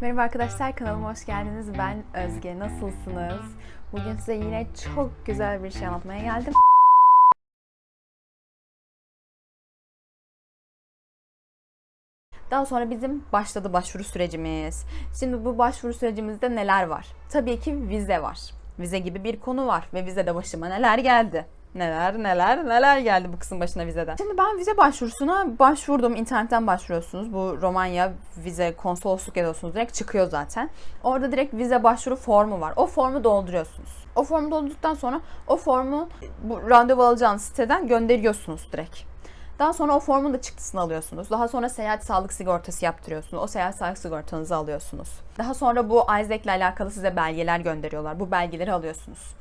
Merhaba arkadaşlar kanalıma hoş geldiniz. Ben Özge. Nasılsınız? Bugün size yine çok güzel bir şey anlatmaya geldim. Daha sonra bizim başladı başvuru sürecimiz. Şimdi bu başvuru sürecimizde neler var? Tabii ki vize var. Vize gibi bir konu var ve vizede başıma neler geldi? Neler neler neler geldi bu kısım başına vizeden. Şimdi ben vize başvurusuna başvurdum. İnternetten başvuruyorsunuz. Bu Romanya vize konsolosluk ediyorsunuz. Direkt çıkıyor zaten. Orada direkt vize başvuru formu var. O formu dolduruyorsunuz. O formu doldurduktan sonra o formu bu randevu alacağınız siteden gönderiyorsunuz direkt. Daha sonra o formun da çıktısını alıyorsunuz. Daha sonra seyahat sağlık sigortası yaptırıyorsunuz. O seyahat sağlık sigortanızı alıyorsunuz. Daha sonra bu Isaac ile alakalı size belgeler gönderiyorlar. Bu belgeleri alıyorsunuz.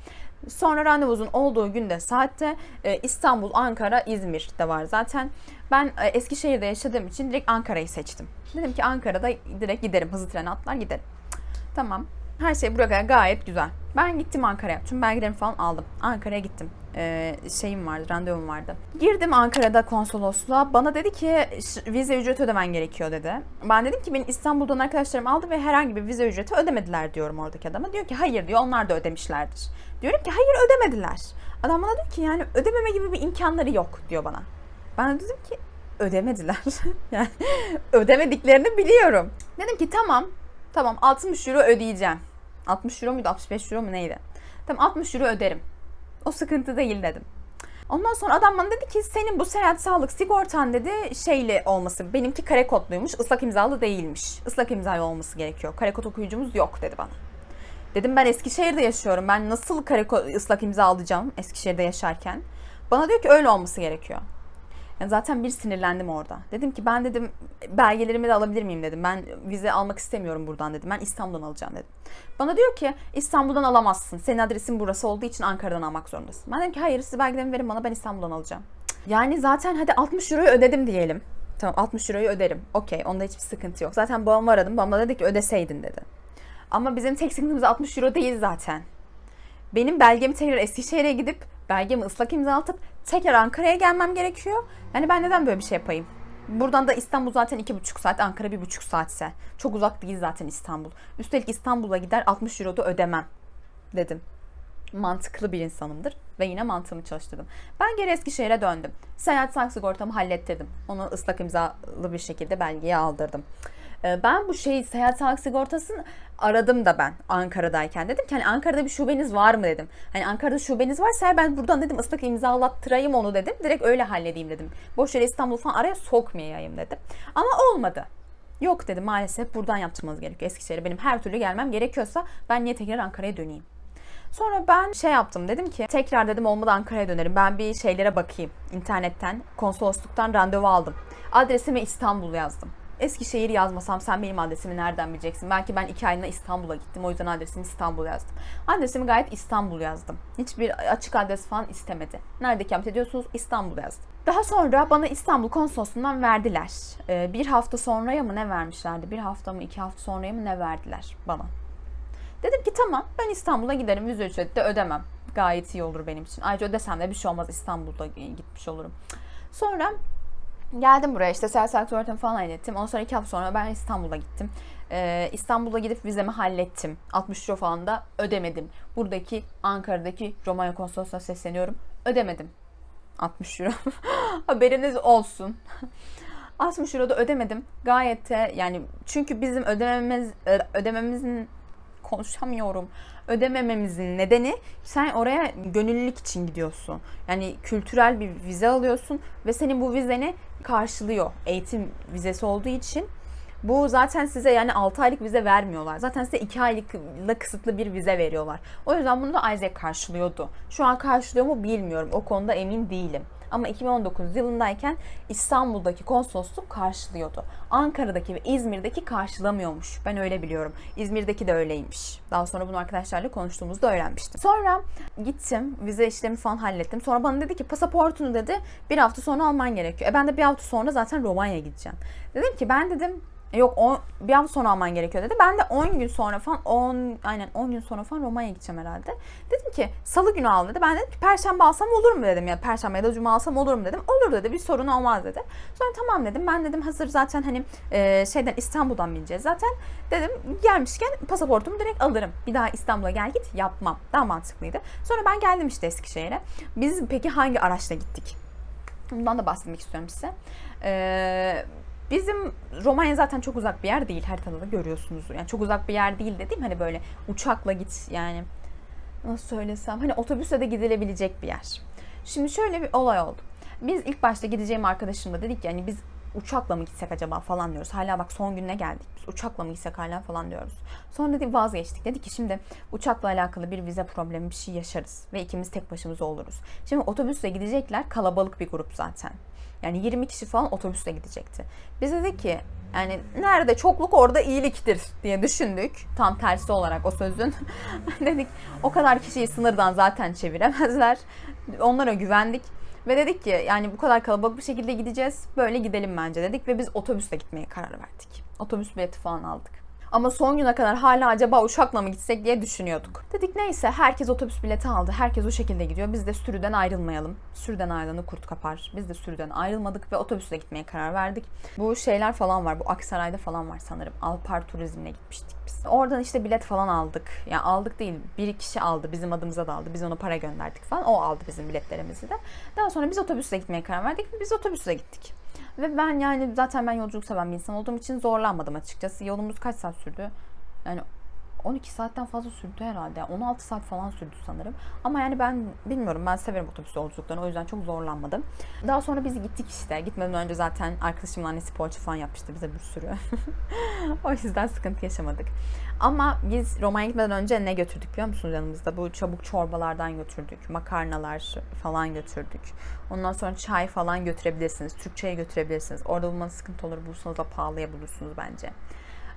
Sonra randevunuzun olduğu günde saatte e, İstanbul, Ankara, İzmir de var zaten. Ben e, Eskişehir'de yaşadığım için direkt Ankara'yı seçtim. Dedim ki Ankara'da direkt giderim. Hızlı tren atlar giderim. Tamam. Her şey buraya gayet güzel. Ben gittim Ankara'ya. Tüm belgelerimi falan aldım. Ankara'ya gittim. Ee, şeyim vardı, randevum vardı. Girdim Ankara'da konsolosluğa. Bana dedi ki "Ş- vize ücreti ödemen gerekiyor dedi. Ben dedim ki benim İstanbul'dan arkadaşlarım aldı ve herhangi bir vize ücreti ödemediler diyorum oradaki adama. Diyor ki hayır diyor onlar da ödemişlerdir. Diyorum ki hayır ödemediler. Adam bana diyor ki yani ödememe gibi bir imkanları yok diyor bana. Ben de dedim ki ödemediler. yani ödemediklerini biliyorum. Dedim ki tamam Tamam 60 euro ödeyeceğim. 60 euro muydu 65 euro mu neydi? Tamam 60 euro öderim. O sıkıntı değil dedim. Ondan sonra adam bana dedi ki senin bu seyahat sağlık sigortan dedi şeyli olması. Benimki kare kodluymuş ıslak imzalı değilmiş. Islak imzalı olması gerekiyor. Kare kod okuyucumuz yok dedi bana. Dedim ben Eskişehir'de yaşıyorum. Ben nasıl kare kod, ıslak imza alacağım Eskişehir'de yaşarken? Bana diyor ki öyle olması gerekiyor. Yani zaten bir sinirlendim orada. Dedim ki ben dedim belgelerimi de alabilir miyim dedim. Ben vize almak istemiyorum buradan dedim. Ben İstanbul'dan alacağım dedim. Bana diyor ki İstanbul'dan alamazsın. Senin adresin burası olduğu için Ankara'dan almak zorundasın. Ben dedim ki hayır siz belgelerimi verin bana ben İstanbul'dan alacağım. Yani zaten hadi 60 euroyu ödedim diyelim. Tamam 60 euroyu öderim. Okey onda hiçbir sıkıntı yok. Zaten babamı aradım. Babam da dedi ki ödeseydin dedi. Ama bizim tek sıkıntımız 60 euro değil zaten. Benim belgemi tekrar Eskişehir'e gidip belgemi ıslak imzalatıp tekrar Ankara'ya gelmem gerekiyor. Yani ben neden böyle bir şey yapayım? Buradan da İstanbul zaten iki buçuk saat, Ankara bir buçuk saatse. Çok uzak değil zaten İstanbul. Üstelik İstanbul'a gider 60 euro da ödemem dedim. Mantıklı bir insanımdır ve yine mantığımı çalıştırdım. Ben geri Eskişehir'e döndüm. Seyahat sağlık sigortamı hallettirdim. Onu ıslak imzalı bir şekilde belgeye aldırdım. Ee, Ben bu şey seyahat sağlık sigortasını aradım da ben Ankara'dayken. Dedim ki hani Ankara'da bir şubeniz var mı dedim. Hani Ankara'da şubeniz varsa ben buradan dedim ıslak imzalattırayım onu dedim. Direkt öyle halledeyim dedim. Boş yere İstanbul falan araya sokmayayım dedim. Ama olmadı. Yok dedi maalesef buradan yaptırmanız gerekiyor. Eskişehir'e benim her türlü gelmem gerekiyorsa ben niye tekrar Ankara'ya döneyim? Sonra ben şey yaptım dedim ki tekrar dedim olmadı Ankara'ya dönerim. Ben bir şeylere bakayım internetten konsolosluktan randevu aldım. Adresimi İstanbul yazdım. Eskişehir yazmasam sen benim adresimi nereden bileceksin? Belki ben iki aylığına İstanbul'a gittim. O yüzden adresimi İstanbul yazdım. Adresimi gayet İstanbul yazdım. Hiçbir açık adres falan istemedi. Nerede ikamet ediyorsunuz? İstanbul yazdım. Daha sonra bana İstanbul konsolosluğundan verdiler. Ee, bir hafta sonraya mı ne vermişlerdi? Bir hafta mı iki hafta sonraya mı ne verdiler bana? Dedim ki tamam ben İstanbul'a giderim. Vize ücreti de ödemem. Gayet iyi olur benim için. Ayrıca ödesem de bir şey olmaz. İstanbul'da gitmiş olurum. Sonra geldim buraya işte sağlık sigortamı falan hallettim. Ondan sonra iki hafta sonra ben İstanbul'a gittim. Ee, İstanbul'a gidip vizemi hallettim. 60 euro falan da ödemedim. Buradaki Ankara'daki Romanya konsolosluğuna sesleniyorum. Ödemedim. 60 euro. Haberiniz olsun. 60 euro da ödemedim. Gayet de yani çünkü bizim ödememiz ödememizin konuşamıyorum. Ödemememizin nedeni sen oraya gönüllülük için gidiyorsun. Yani kültürel bir vize alıyorsun ve senin bu vizeni karşılıyor. Eğitim vizesi olduğu için. Bu zaten size yani 6 aylık vize vermiyorlar. Zaten size 2 aylıkla kısıtlı bir vize veriyorlar. O yüzden bunu da Isaac karşılıyordu. Şu an karşılıyor mu bilmiyorum. O konuda emin değilim. Ama 2019 yılındayken İstanbul'daki konsolosluk karşılıyordu. Ankara'daki ve İzmir'deki karşılamıyormuş. Ben öyle biliyorum. İzmir'deki de öyleymiş. Daha sonra bunu arkadaşlarla konuştuğumuzda öğrenmiştim. Sonra gittim, vize işlemi falan hallettim. Sonra bana dedi ki pasaportunu dedi bir hafta sonra alman gerekiyor. E ben de bir hafta sonra zaten Romanya'ya gideceğim. Dedim ki ben dedim Yok on, bir hafta sonra alman gerekiyor dedi. Ben de 10 gün sonra falan 10 aynen 10 gün sonra falan Roma'ya gideceğim herhalde. Dedim ki salı günü al dedi. Ben dedim ki perşembe alsam olur mu dedim ya. Perşembe ya da cuma alsam olur mu dedim. Olur dedi. Bir sorun olmaz dedi. Sonra tamam dedim. Ben dedim hazır zaten hani e, şeyden İstanbul'dan bineceğiz zaten. Dedim gelmişken pasaportumu direkt alırım. Bir daha İstanbul'a gel git yapmam. Daha mantıklıydı. Sonra ben geldim işte Eskişehir'e. Biz peki hangi araçla gittik? Bundan da bahsetmek istiyorum size. Ee, bizim Romanya zaten çok uzak bir yer değil. Haritada da görüyorsunuz. Yani çok uzak bir yer değil dediğim hani böyle uçakla git yani nasıl söylesem hani otobüsle de gidilebilecek bir yer. Şimdi şöyle bir olay oldu. Biz ilk başta gideceğim arkadaşımla dedik ki hani biz uçakla mı gitsek acaba falan diyoruz. Hala bak son gününe geldik. Biz uçakla mı gitsek hala falan diyoruz. Sonra dedik vazgeçtik. Dedik ki şimdi uçakla alakalı bir vize problemi bir şey yaşarız. Ve ikimiz tek başımıza oluruz. Şimdi otobüsle gidecekler. Kalabalık bir grup zaten. Yani 20 kişi falan otobüsle gidecekti. Biz dedik ki yani nerede çokluk orada iyiliktir diye düşündük. Tam tersi olarak o sözün. dedik o kadar kişiyi sınırdan zaten çeviremezler. Onlara güvendik. Ve dedik ki yani bu kadar kalabalık bir şekilde gideceğiz. Böyle gidelim bence dedik ve biz otobüsle gitmeye karar verdik. Otobüs bileti falan aldık. Ama son güne kadar hala acaba uçakla mı gitsek diye düşünüyorduk. Dedik neyse herkes otobüs bileti aldı. Herkes o şekilde gidiyor. Biz de sürüden ayrılmayalım. Sürüden ayrılanı kurt kapar. Biz de sürüden ayrılmadık ve otobüsle gitmeye karar verdik. Bu şeyler falan var. Bu Aksaray'da falan var sanırım. Alpar Turizm'le gitmiştik biz. Oradan işte bilet falan aldık. Yani aldık değil. Bir kişi aldı. Bizim adımıza da aldı. Biz ona para gönderdik falan. O aldı bizim biletlerimizi de. Daha sonra biz otobüsle gitmeye karar verdik. Biz otobüsle gittik. Ve ben yani zaten ben yolculuk seven bir insan olduğum için zorlanmadım açıkçası. Yolumuz kaç saat sürdü? Yani 12 saatten fazla sürdü herhalde. 16 saat falan sürdü sanırım. Ama yani ben bilmiyorum ben severim otobüs yolculuklarını o yüzden çok zorlanmadım. Daha sonra biz gittik işte. Gitmeden önce zaten arkadaşımın annesi poğaça falan yapmıştı bize bir sürü. o yüzden sıkıntı yaşamadık. Ama biz Roma'ya gitmeden önce ne götürdük biliyor musunuz yanımızda? Bu çabuk çorbalardan götürdük. Makarnalar falan götürdük. Ondan sonra çay falan götürebilirsiniz. Türk çayı götürebilirsiniz. Orada bulmanız sıkıntı olur. Bulsanız da pahalıya bulursunuz bence.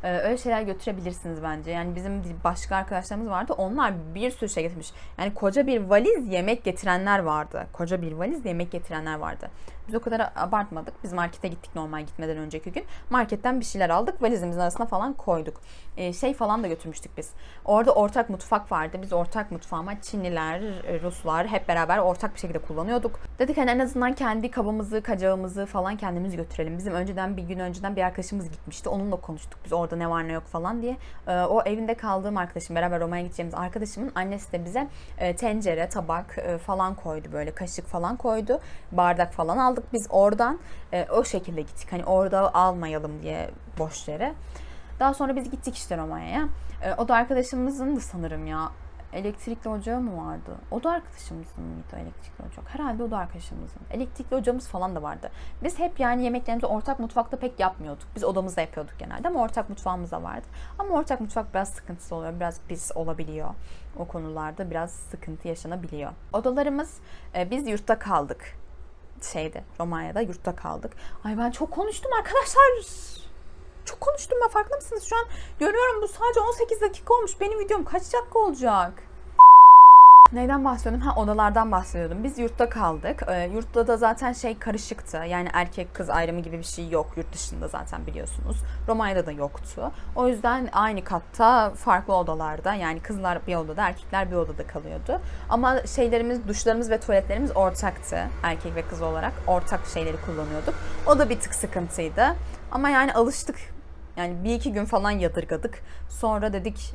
Ee, öyle şeyler götürebilirsiniz bence. Yani bizim başka arkadaşlarımız vardı. Onlar bir sürü şey getirmiş. Yani koca bir valiz yemek getirenler vardı. Koca bir valiz yemek getirenler vardı. Biz o kadar abartmadık. Biz markete gittik normal gitmeden önceki gün. Marketten bir şeyler aldık. Valizimizin arasına falan koyduk. Ee, şey falan da götürmüştük biz. Orada ortak mutfak vardı. Biz ortak mutfağıma Çinliler, Ruslar hep beraber ortak bir şekilde kullanıyorduk. Dedik hani en azından kendi kabımızı, kacağımızı falan kendimiz götürelim. Bizim önceden bir gün önceden bir arkadaşımız gitmişti. Onunla konuştuk biz orada ne var ne yok falan diye. Ee, o evinde kaldığım arkadaşım, beraber Roma'ya gideceğimiz arkadaşımın annesi de bize e, tencere, tabak e, falan koydu böyle. Kaşık falan koydu. Bardak falan aldık biz oradan. E, o şekilde gittik. Hani orada almayalım diye boş yere. Daha sonra biz gittik işte Romanya'ya. E, o da arkadaşımızın da sanırım ya elektrikli ocağı mı vardı? O da arkadaşımızın mıydı elektrikli ocak? Herhalde o da arkadaşımızın. Elektrikli ocağımız falan da vardı. Biz hep yani yemeklerimizi ortak mutfakta pek yapmıyorduk. Biz odamızda yapıyorduk genelde ama ortak mutfağımız da vardı. Ama ortak mutfak biraz sıkıntısı oluyor. Biraz pis olabiliyor. O konularda biraz sıkıntı yaşanabiliyor. Odalarımız, e, biz yurtta kaldık. Şeyde, Romanya'da yurtta kaldık. Ay ben çok konuştum arkadaşlar çok konuştum ben farkında mısınız? Şu an görüyorum bu sadece 18 dakika olmuş. Benim videom kaç dakika olacak? Neyden bahsediyordum? Ha odalardan bahsediyordum. Biz yurtta kaldık. Ee, yurtta da zaten şey karışıktı. Yani erkek kız ayrımı gibi bir şey yok. Yurt dışında zaten biliyorsunuz. Romanya'da da yoktu. O yüzden aynı katta farklı odalarda yani kızlar bir odada erkekler bir odada kalıyordu. Ama şeylerimiz, duşlarımız ve tuvaletlerimiz ortaktı. Erkek ve kız olarak ortak şeyleri kullanıyorduk. O da bir tık sıkıntıydı. Ama yani alıştık. Yani bir iki gün falan yadırgadık. Sonra dedik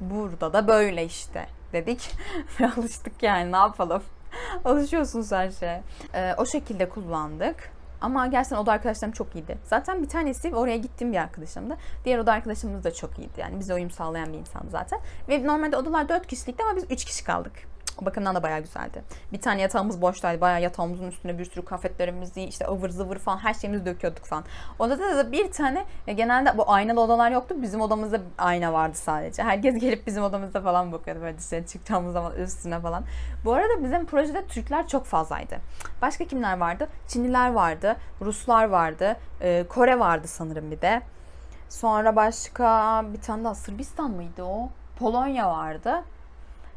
burada da böyle işte dedik ve alıştık yani ne yapalım. Alışıyorsunuz her şeye. Ee, o şekilde kullandık. Ama gerçekten oda arkadaşlarım çok iyiydi. Zaten bir tanesi oraya gittiğim bir arkadaşımdı. Diğer oda arkadaşımız da çok iyiydi. Yani bize uyum sağlayan bir insandı zaten. Ve normalde odalar 4 kişilikti ama biz 3 kişi kaldık. Bakımdan da bayağı güzeldi. Bir tane yatağımız boştaydı. Bayağı yatağımızın üstüne bir sürü kafetlerimizi, işte ıvır zıvır falan her şeyimizi döküyorduk falan. Odada da bir tane ya genelde bu aynalı odalar yoktu. Bizim odamızda ayna vardı sadece. Herkes gelip bizim odamızda falan bakıyordu böyle dışarı çıktığımız zaman üstüne falan. Bu arada bizim projede Türkler çok fazlaydı. Başka kimler vardı? Çinliler vardı, Ruslar vardı, e, Kore vardı sanırım bir de. Sonra başka bir tane daha Sırbistan mıydı o? Polonya vardı.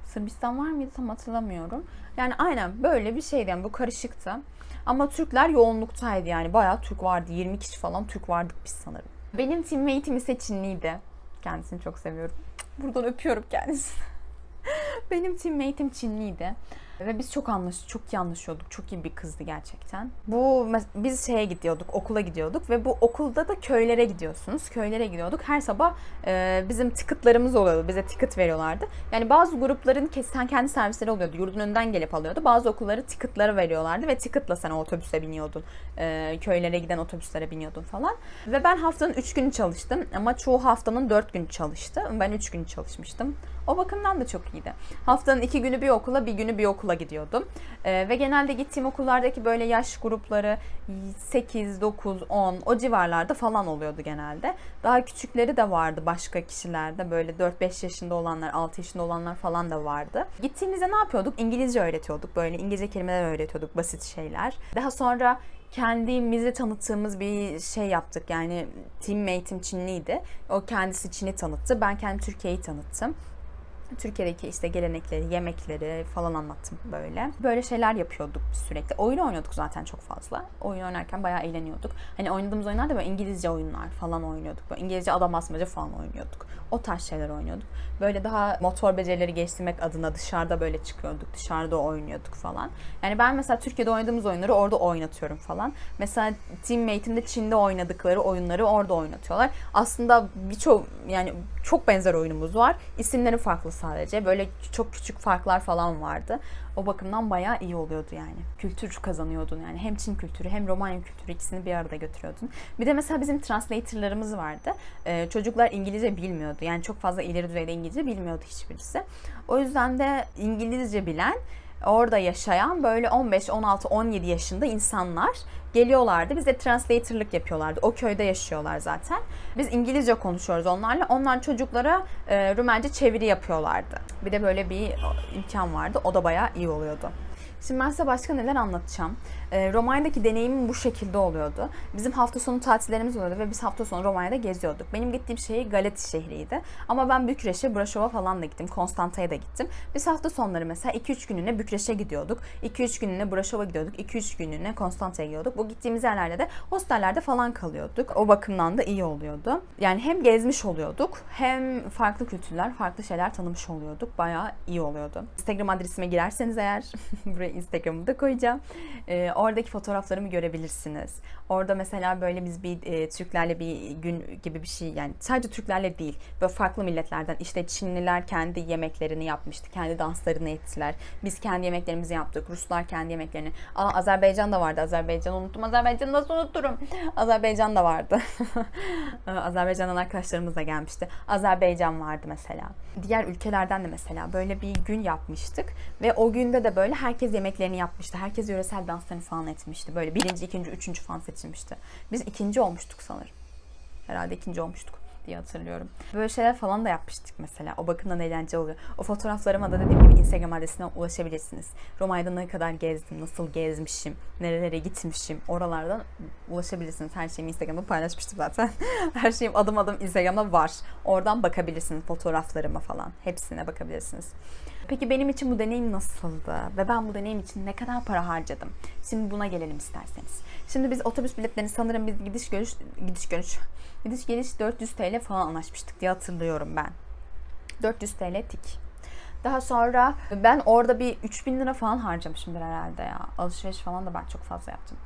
Sırbistan var mıydı tam hatırlamıyorum. Yani aynen böyle bir şeydi yani bu karışıktı. Ama Türkler yoğunluktaydı yani. Bayağı Türk vardı. 20 kişi falan Türk vardık biz sanırım. Benim teammate'im ise Çinliydi. Kendisini çok seviyorum. Buradan öpüyorum kendisini. Benim teammate'im Çinliydi. Ve biz çok anlaş, çok iyi anlaşıyorduk. Çok iyi bir kızdı gerçekten. Bu biz şeye gidiyorduk, okula gidiyorduk ve bu okulda da köylere gidiyorsunuz. Köylere gidiyorduk. Her sabah e, bizim ticketlarımız oluyordu. Bize ticket veriyorlardı. Yani bazı grupların kesin kendi servisleri oluyordu. Yurdun önünden gelip alıyordu. Bazı okulları ticketları veriyorlardı ve ticketla sen otobüse biniyordun. E, köylere giden otobüslere biniyordun falan. Ve ben haftanın 3 günü çalıştım ama çoğu haftanın 4 günü çalıştı. Ben 3 gün çalışmıştım. O bakımdan da çok iyiydi. Haftanın 2 günü bir okula, bir günü bir okula gidiyordum. Ee, ve genelde gittiğim okullardaki böyle yaş grupları 8, 9, 10 o civarlarda falan oluyordu genelde. Daha küçükleri de vardı başka kişilerde. Böyle 4-5 yaşında olanlar, 6 yaşında olanlar falan da vardı. Gittiğimizde ne yapıyorduk? İngilizce öğretiyorduk. Böyle İngilizce kelimeler öğretiyorduk. Basit şeyler. Daha sonra kendimizi tanıttığımız bir şey yaptık. Yani teammate'im Çinliydi. O kendisi Çin'i tanıttı. Ben kendim Türkiye'yi tanıttım. Türkiye'deki işte gelenekleri, yemekleri falan anlattım böyle. Böyle şeyler yapıyorduk sürekli. Oyun oynuyorduk zaten çok fazla. Oyun oynarken bayağı eğleniyorduk. Hani oynadığımız oyunlar da böyle İngilizce oyunlar falan oynuyorduk. Böyle İngilizce adam asmaca falan oynuyorduk. O tarz şeyler oynuyorduk. Böyle daha motor becerileri geliştirmek adına dışarıda böyle çıkıyorduk. Dışarıda oynuyorduk falan. Yani ben mesela Türkiye'de oynadığımız oyunları orada oynatıyorum falan. Mesela teammate'im de Çin'de oynadıkları oyunları orada oynatıyorlar. Aslında birçok yani çok benzer oyunumuz var. İsimleri farklı sadece. Böyle çok küçük farklar falan vardı. O bakımdan bayağı iyi oluyordu yani. Kültür kazanıyordun yani. Hem Çin kültürü hem Romanya kültürü ikisini bir arada götürüyordun. Bir de mesela bizim translatorlarımız vardı. Ee, çocuklar İngilizce bilmiyordu. Yani çok fazla ileri düzeyde İngilizce bilmiyordu hiçbirisi. O yüzden de İngilizce bilen orada yaşayan böyle 15, 16, 17 yaşında insanlar geliyorlardı. Bize translatorlık yapıyorlardı. O köyde yaşıyorlar zaten. Biz İngilizce konuşuyoruz onlarla. Onlar çocuklara e, Rumence çeviri yapıyorlardı. Bir de böyle bir imkan vardı. O da bayağı iyi oluyordu. Şimdi ben size başka neler anlatacağım. E, Romanya'daki deneyimim bu şekilde oluyordu. Bizim hafta sonu tatillerimiz oluyordu ve biz hafta sonu Romanya'da geziyorduk. Benim gittiğim şehir Galati şehriydi. Ama ben Bükreş'e, Braşov'a falan da gittim. Konstanta'ya da gittim. Biz hafta sonları mesela 2-3 gününe Bükreş'e gidiyorduk. 2-3 gününe Braşov'a gidiyorduk. 2-3 gününe Konstanta'ya gidiyorduk. Bu gittiğimiz yerlerde de hostellerde falan kalıyorduk. O bakımdan da iyi oluyordu. Yani hem gezmiş oluyorduk hem farklı kültürler, farklı şeyler tanımış oluyorduk. Bayağı iyi oluyordu. Instagram adresime girerseniz eğer buraya Instagram'ı da koyacağım. Ee, oradaki fotoğraflarımı görebilirsiniz. Orada mesela böyle biz bir e, Türklerle bir gün gibi bir şey yani sadece Türklerle değil böyle farklı milletlerden işte Çinliler kendi yemeklerini yapmıştı. Kendi danslarını ettiler. Biz kendi yemeklerimizi yaptık. Ruslar kendi yemeklerini. Aa Azerbaycan da vardı. Azerbaycan unuttum. Azerbaycan'ı nasıl unuturum? Azerbaycan da vardı. Azerbaycan'dan arkadaşlarımız da gelmişti. Azerbaycan vardı mesela. Diğer ülkelerden de mesela böyle bir gün yapmıştık ve o günde de böyle herkes yemeklerini yapmıştı. Herkes yöresel danslarını falan etmişti. Böyle birinci, ikinci, üçüncü falan seçilmişti. Biz ikinci olmuştuk sanırım. Herhalde ikinci olmuştuk diye hatırlıyorum. Böyle şeyler falan da yapmıştık mesela. O bakımdan eğlenceli oluyor. O fotoğraflarıma da dediğim gibi Instagram adresinden ulaşabilirsiniz. Romanya'da ne kadar gezdim, nasıl gezmişim, nerelere gitmişim. Oralardan ulaşabilirsiniz. Her şeyimi Instagram'da paylaşmıştım zaten. Her şeyim adım adım Instagram'da var. Oradan bakabilirsiniz fotoğraflarıma falan. Hepsine bakabilirsiniz. Peki benim için bu deneyim nasıldı? Ve ben bu deneyim için ne kadar para harcadım? Şimdi buna gelelim isterseniz. Şimdi biz otobüs biletlerini sanırım biz gidiş görüş gidiş görüş gidiş geliş 400 TL falan anlaşmıştık diye hatırlıyorum ben. 400 TL tik. Daha sonra ben orada bir 3000 lira falan harcamışımdır herhalde ya. Alışveriş falan da ben çok fazla yaptım.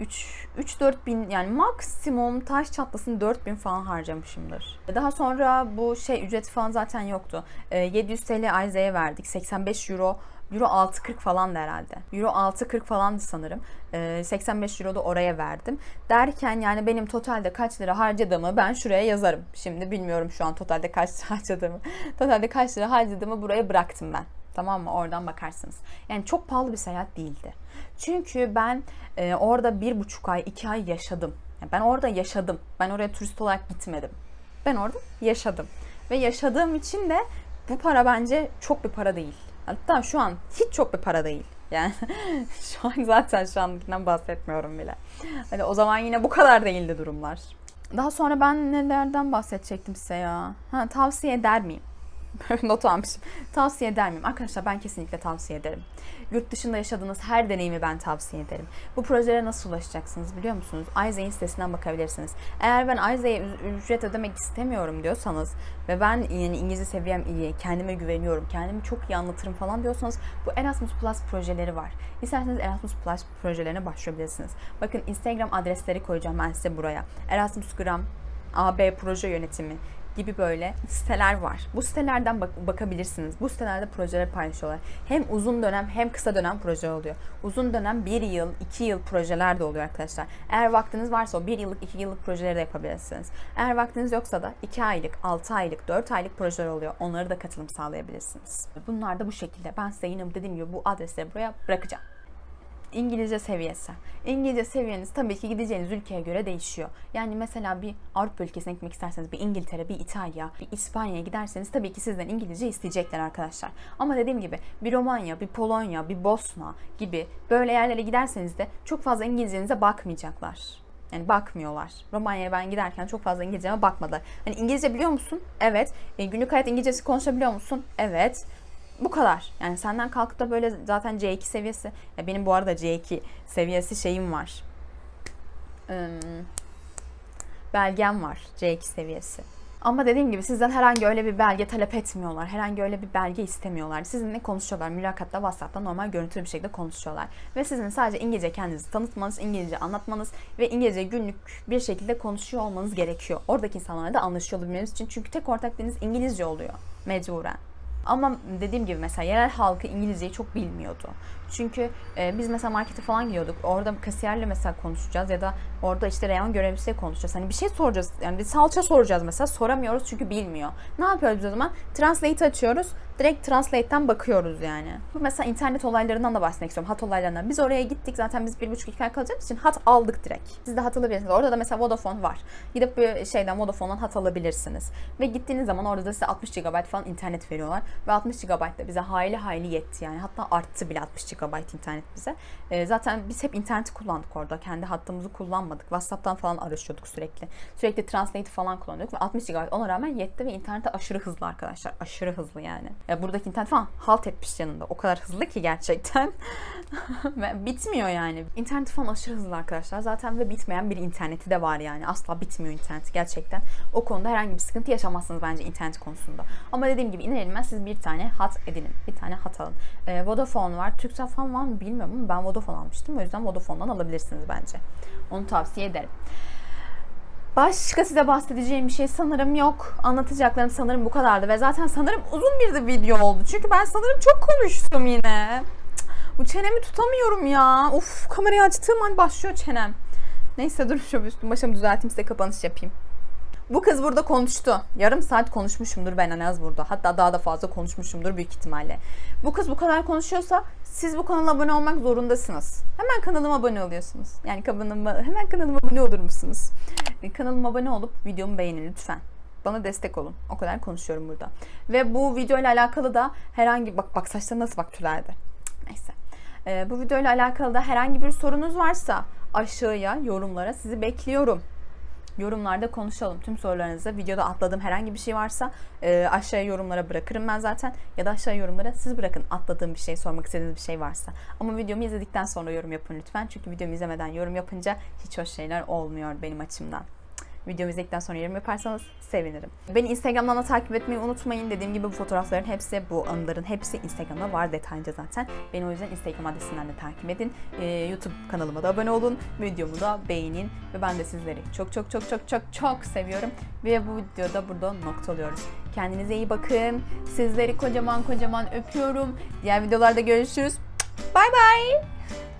3-4 bin yani maksimum taş çatlasın 4 bin falan harcamışımdır. Daha sonra bu şey ücreti falan zaten yoktu. Ee, 700 TL Ayza'ya verdik. 85 euro Euro 6.40 falan da herhalde. Euro 6.40 falandı sanırım. Ee, 85 euro da oraya verdim. Derken yani benim totalde kaç lira harcadığımı ben şuraya yazarım. Şimdi bilmiyorum şu an totalde kaç lira harcadığımı. Totalde kaç lira harcadığımı buraya bıraktım ben. Tamam mı? Oradan bakarsınız. Yani çok pahalı bir seyahat değildi. Çünkü ben e, orada bir buçuk ay, iki ay yaşadım. Yani ben orada yaşadım. Ben oraya turist olarak gitmedim. Ben orada yaşadım. Ve yaşadığım için de bu para bence çok bir para değil. Hatta şu an hiç çok bir para değil. Yani şu an zaten şu andakinden bahsetmiyorum bile. Hani o zaman yine bu kadar değildi durumlar. Daha sonra ben nelerden bahsedecektim size ya? Ha, tavsiye eder miyim? Not almışım. Tavsiye eder miyim? Arkadaşlar ben kesinlikle tavsiye ederim. Yurt dışında yaşadığınız her deneyimi ben tavsiye ederim. Bu projelere nasıl ulaşacaksınız biliyor musunuz? Ayza'nın sitesinden bakabilirsiniz. Eğer ben Ayza'ya ü- ücret ödemek istemiyorum diyorsanız ve ben yani İngilizce seviyem iyi, kendime güveniyorum, kendimi çok iyi anlatırım falan diyorsanız bu Erasmus Plus projeleri var. İsterseniz Erasmus Plus projelerine başvurabilirsiniz. Bakın Instagram adresleri koyacağım ben size buraya. Erasmus Gram, AB Proje Yönetimi gibi böyle siteler var. Bu sitelerden bak- bakabilirsiniz. Bu sitelerde projeler paylaşıyorlar. Hem uzun dönem hem kısa dönem proje oluyor. Uzun dönem 1 yıl, 2 yıl projeler de oluyor arkadaşlar. Eğer vaktiniz varsa o 1 yıllık, 2 yıllık projeleri de yapabilirsiniz. Eğer vaktiniz yoksa da 2 aylık, 6 aylık, 4 aylık projeler oluyor. Onları da katılım sağlayabilirsiniz. Bunlar da bu şekilde. Ben size yine dediğim gibi bu adresleri buraya bırakacağım. İngilizce seviyesi. İngilizce seviyeniz tabii ki gideceğiniz ülkeye göre değişiyor. Yani mesela bir Avrupa ülkesine gitmek isterseniz bir İngiltere, bir İtalya, bir İspanya'ya giderseniz tabii ki sizden İngilizce isteyecekler arkadaşlar. Ama dediğim gibi bir Romanya, bir Polonya, bir Bosna gibi böyle yerlere giderseniz de çok fazla İngilizcenize bakmayacaklar. Yani bakmıyorlar. Romanya'ya ben giderken çok fazla İngilizceme bakmadılar. Hani İngilizce biliyor musun? Evet. E, günlük hayat İngilizcesi konuşabiliyor musun? Evet. Bu kadar. Yani senden kalkıp da böyle zaten C2 seviyesi. Ya benim bu arada C2 seviyesi şeyim var. Ee, belgem var. C2 seviyesi. Ama dediğim gibi sizden herhangi öyle bir belge talep etmiyorlar. Herhangi öyle bir belge istemiyorlar. Sizinle konuşuyorlar. Mülakatta, WhatsApp'ta normal görüntülü bir şekilde konuşuyorlar. Ve sizin sadece İngilizce kendinizi tanıtmanız, İngilizce anlatmanız ve İngilizce günlük bir şekilde konuşuyor olmanız gerekiyor. Oradaki insanlarla da anlaşıyor olabilmeniz için. Çünkü tek ortak diliniz İngilizce oluyor. Mecburen. Ama dediğim gibi mesela yerel halkı İngilizceyi çok bilmiyordu. Çünkü e, biz mesela markete falan gidiyorduk. Orada kasiyerle mesela konuşacağız ya da orada işte reyon görevlisiyle konuşacağız. Hani bir şey soracağız. Yani bir salça soracağız mesela. Soramıyoruz çünkü bilmiyor. Ne yapıyoruz o zaman? Translate açıyoruz. Direkt Translate'ten bakıyoruz yani. Mesela internet olaylarından da bahsetmek istiyorum. Hat olaylarından. Biz oraya gittik. Zaten biz bir buçuk iki ay kalacağımız için hat aldık direkt. Siz de hat alabilirsiniz. Orada da mesela Vodafone var. Gidip bir şeyden Vodafone'dan hat alabilirsiniz. Ve gittiğiniz zaman orada da size 60 GB falan internet veriyorlar. Ve 60 GB da bize hayli hayli yetti yani. Hatta arttı bile 60 GB internet bize. Ee, zaten biz hep interneti kullandık orada. Kendi hattımızı kullanmadık. WhatsApp'tan falan araşıyorduk sürekli. Sürekli Translate falan kullanıyorduk ve 60 GB ona rağmen yetti ve internete aşırı hızlı arkadaşlar. Aşırı hızlı yani. Buradaki internet falan halt etmiş yanında. O kadar hızlı ki gerçekten. bitmiyor yani. İnternet falan aşırı hızlı arkadaşlar. Zaten ve bitmeyen bir interneti de var yani. Asla bitmiyor internet gerçekten. O konuda herhangi bir sıkıntı yaşamazsınız bence internet konusunda. Ama dediğim gibi iner inmez siz bir tane hat edinin. Bir tane hat alın. Ee, Vodafone var. Turkcell falan var mı bilmiyorum ama ben Vodafone almıştım. O yüzden Vodafone'dan alabilirsiniz bence. Onu tavsiye ederim. Başka size bahsedeceğim bir şey sanırım yok. Anlatacaklarım sanırım bu kadardı ve zaten sanırım uzun bir de video oldu. Çünkü ben sanırım çok konuştum yine. Bu çenemi tutamıyorum ya. Uf kamerayı açtığım an başlıyor çenem. Neyse dur şu üstüm başımı düzelteyim size kapanış yapayım. Bu kız burada konuştu. Yarım saat konuşmuşumdur ben en az burada. Hatta daha da fazla konuşmuşumdur büyük ihtimalle. Bu kız bu kadar konuşuyorsa siz bu kanala abone olmak zorundasınız. Hemen kanalıma abone oluyorsunuz. Yani kanalıma, hemen kanalıma abone olur musunuz? E, Kanalıma abone olup videomu beğenin lütfen. Bana destek olun. O kadar konuşuyorum burada. Ve bu video ile alakalı da herhangi bak bak saçları nasıl bak tülerdi. Neyse. E, bu video ile alakalı da herhangi bir sorunuz varsa aşağıya yorumlara sizi bekliyorum. Yorumlarda konuşalım. Tüm sorularınızı videoda atladığım herhangi bir şey varsa e, aşağıya yorumlara bırakırım ben zaten. Ya da aşağıya yorumlara siz bırakın atladığım bir şey, sormak istediğiniz bir şey varsa. Ama videomu izledikten sonra yorum yapın lütfen. Çünkü videomu izlemeden yorum yapınca hiç hoş şeyler olmuyor benim açımdan. Videomu izledikten sonra yorum yaparsanız sevinirim. Beni Instagram'dan da takip etmeyi unutmayın. Dediğim gibi bu fotoğrafların hepsi, bu anıların hepsi Instagram'da var detaylıca zaten. Beni o yüzden Instagram adresinden de takip edin. Ee, YouTube kanalıma da abone olun. Videomu da beğenin. Ve ben de sizleri çok çok çok çok çok çok seviyorum. Ve bu videoda burada noktalıyoruz. Kendinize iyi bakın. Sizleri kocaman kocaman öpüyorum. Diğer videolarda görüşürüz. Bye bye.